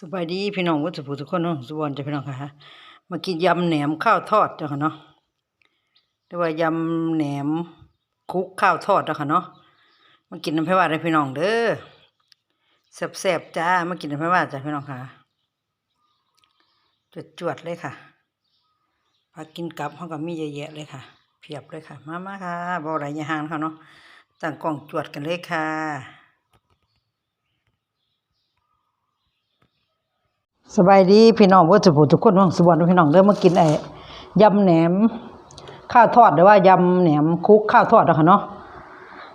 สบายดีพี่น้องวัดสุภูทุกคนเนาะสุวรรณจ้ะพี่น้องค่ะมากินยำแหนมข้าวทอดจ้ะค่ะเนาะหรือว่ายำแหนมคุกข้าวทอดจ้ะค่ะเนาะมากินน้ำพริกว่าได้พี่น้องเด้อแซ่บๆจ้ามากินน้ำพริกว่าจ้ะพี่น้องค่ะจวดๆเลยค่ะพากินกับเขาก็มีเยอะแยะเลยค่ะ เพียบเลยค่ะ มามาค่ะบ่ไรอยาหางเขาเนาะตั้งกล้องจวดกันเลยค่ะ สบายดีพี่น้องว่าจะพูดทุกคนว่างสบวนพี่น้องเริ่มมากินไอ้ยำแหนม ข้าวทอดหรือว่ายำแหนมคุกข้าวทอดนะคะเนาะ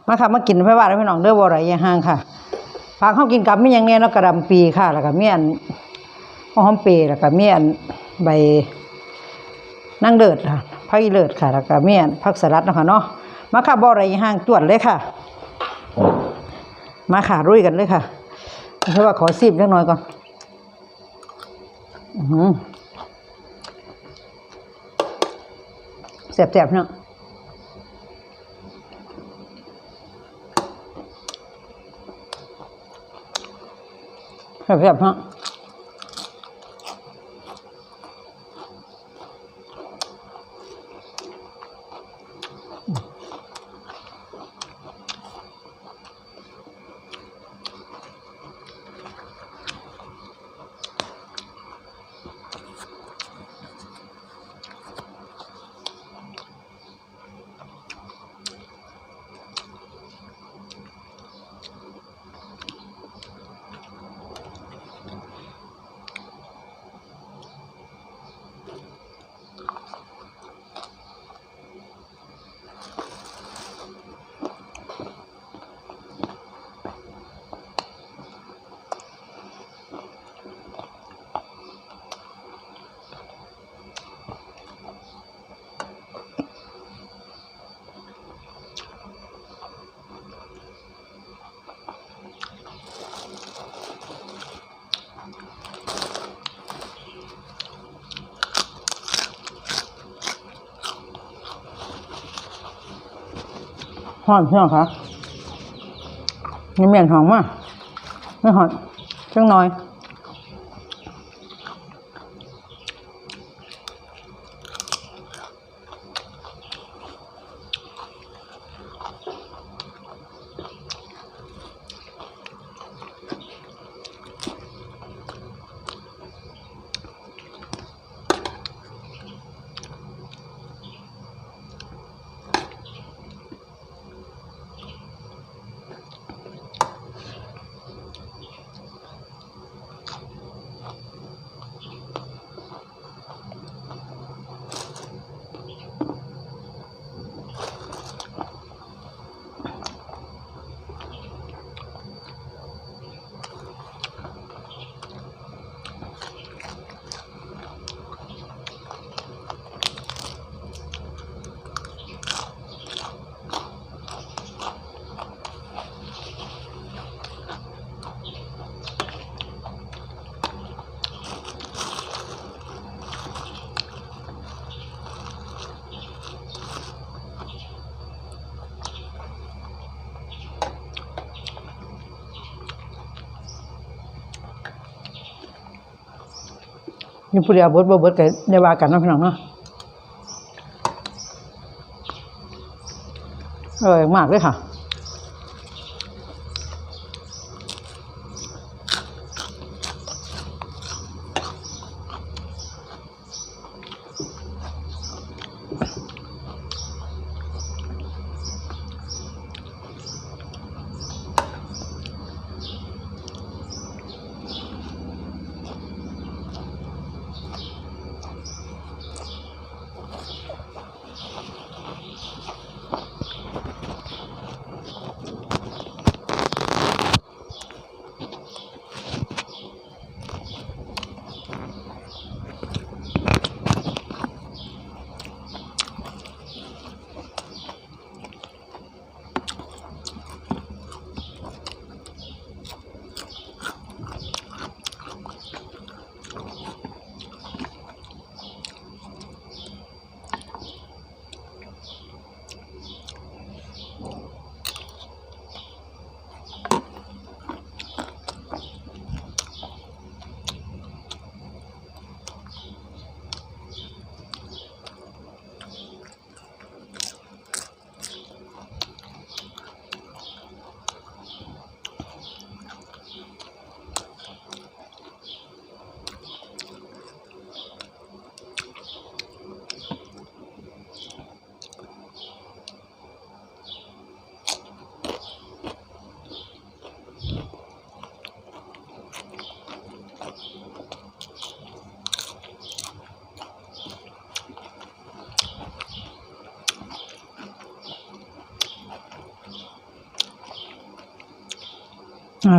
มาค่ะมากินไม่ว่าพี่น้องเด้อบ่ไรยังห่างค่ะพาเข้ากินกับมีอย่างเนี้ยเนาะกระดำปีค่ะ แล้วก็เมี่ยนหอมเปรย์แล้วก็เมี่ยนใบนั่งเลิศค่ะผักอีเลิศค่ะ แล้วก็เมี่ยนผักสลัดนะคะเนาะมาค่ะบ่ไรยังห่างตรวจเลยค่ะ มาค่ะรุ่ยกันเลยค่ะเพราะว่าขอซีบเล็กน้อยก่อน อื้อหือแสบๆเนาะแสบๆเนาะ หอมเชียวค่ะนี่เมียนหอมมากไม่หอมเชิงน้อย นี่ผู้เดียวเบิดบ่เบิดก็ได้ว่ากันเนาะพี่น้องเนาะอร่อยมากเลยค่ะ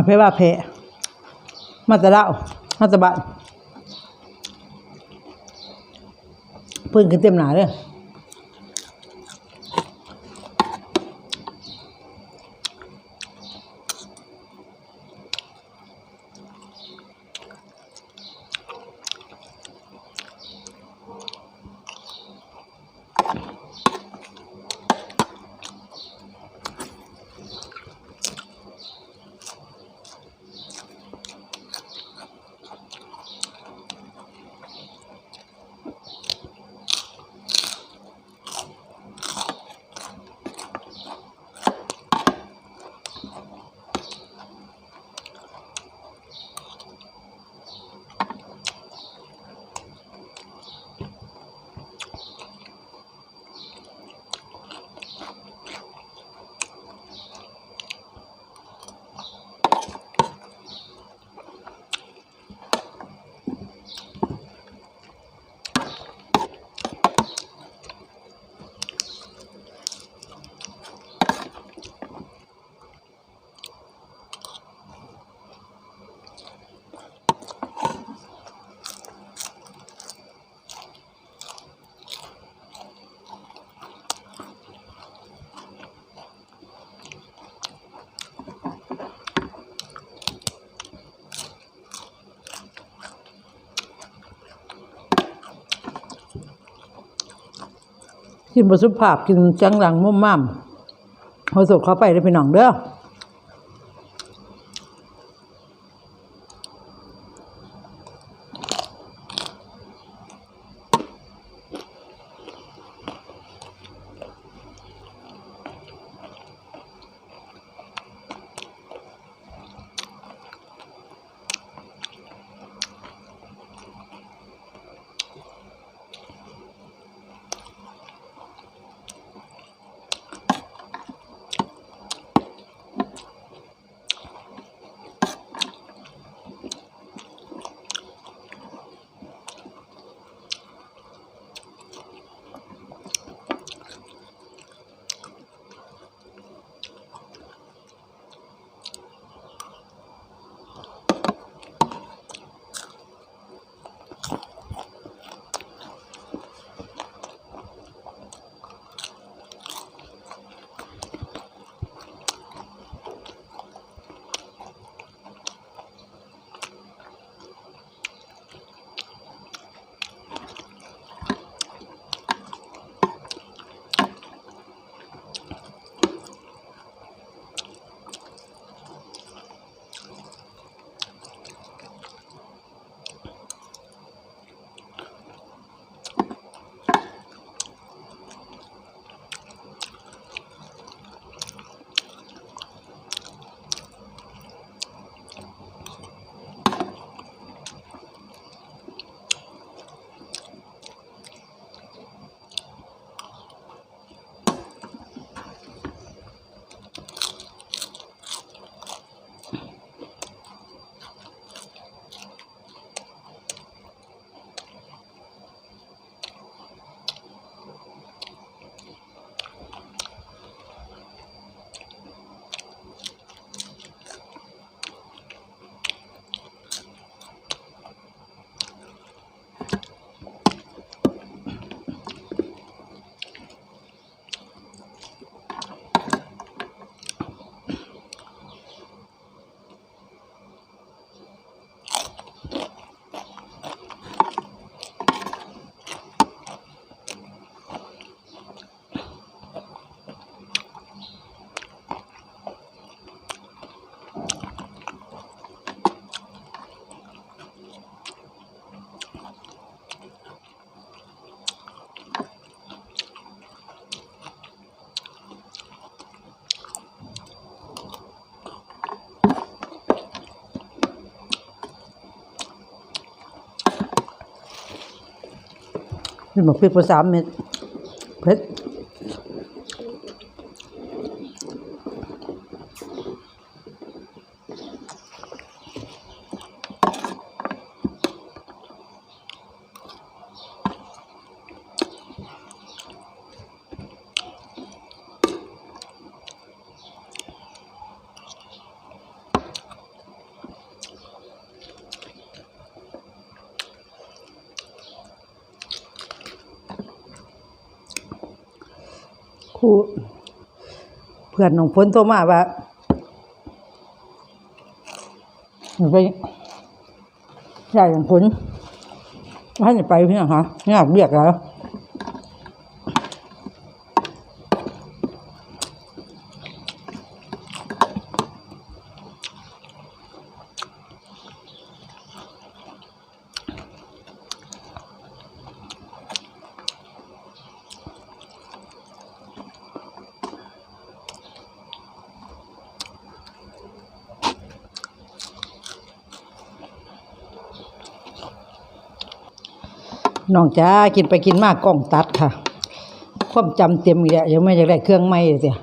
เพว่าเพมาตะเล่ามาตะบันเพิ่นขึ้นเต็มหนาเลย กินบสุภาพกินจังหลังมุ่มม่มเอาสดเข้าไปได้พี่น้องเด้อ นี่หมกพริกไปสามเม็ดเผ็ด ผู้เพื่อนน้องฝนโทรมาว่าไปใหญ่ของฝนให้ไปพี่น้องคะงานเบียกแล้ว น้องจ้ากินไปกินมากกล้องตัดค่ะ ความจำเต็มอีกแล้วยังไม่อยากได้เครื่องไม่เลยเสีย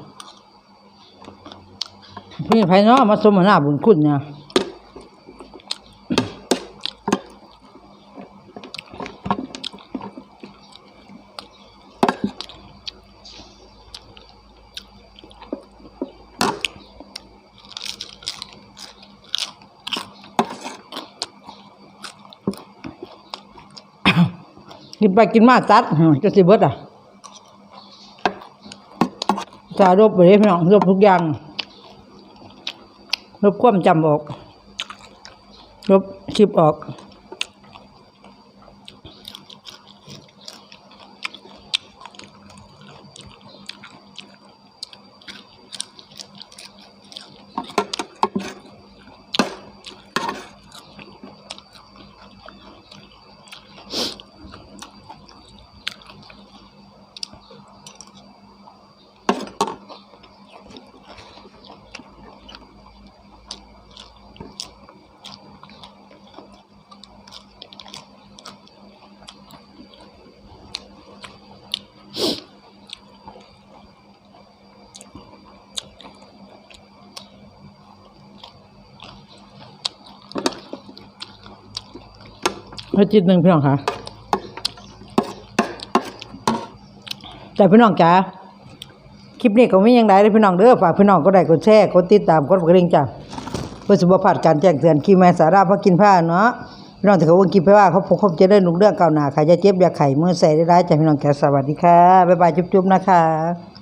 พี่ไพเนาะมาสมนาบุญคุณเนี่ย กินไปกินมาตัดอื้อจะสิเบิดอะจะรบไปเลยพี่น้องรบทุกอย่างลบความจำออกลบคลิปออก ให้จิตหนึ่งพี่น้องค่ะ แต่พี่น้องจ๋าคลิปนี้ก็ไม่ยังไงเลยพี่น้องเด้อฝากพี่น้องก็ได้กดแชร์กดติดตามกดกระดิ่งจ้ะเพื่อสุขภาพการแจ้งเตือนคีแมสาราพักกินผ้าเนาะพี่น้องถือว่ากินไปว่าเขาพกเขาจะได้หนุกเรื่องเก่าหนาค่ะจะเจ็บอยาไข่เมื่อใส่ได้ร้ายจ้ะพี่น้องแกสวัสดีค่ะบ๊ายบายจุ๊บๆนะคะ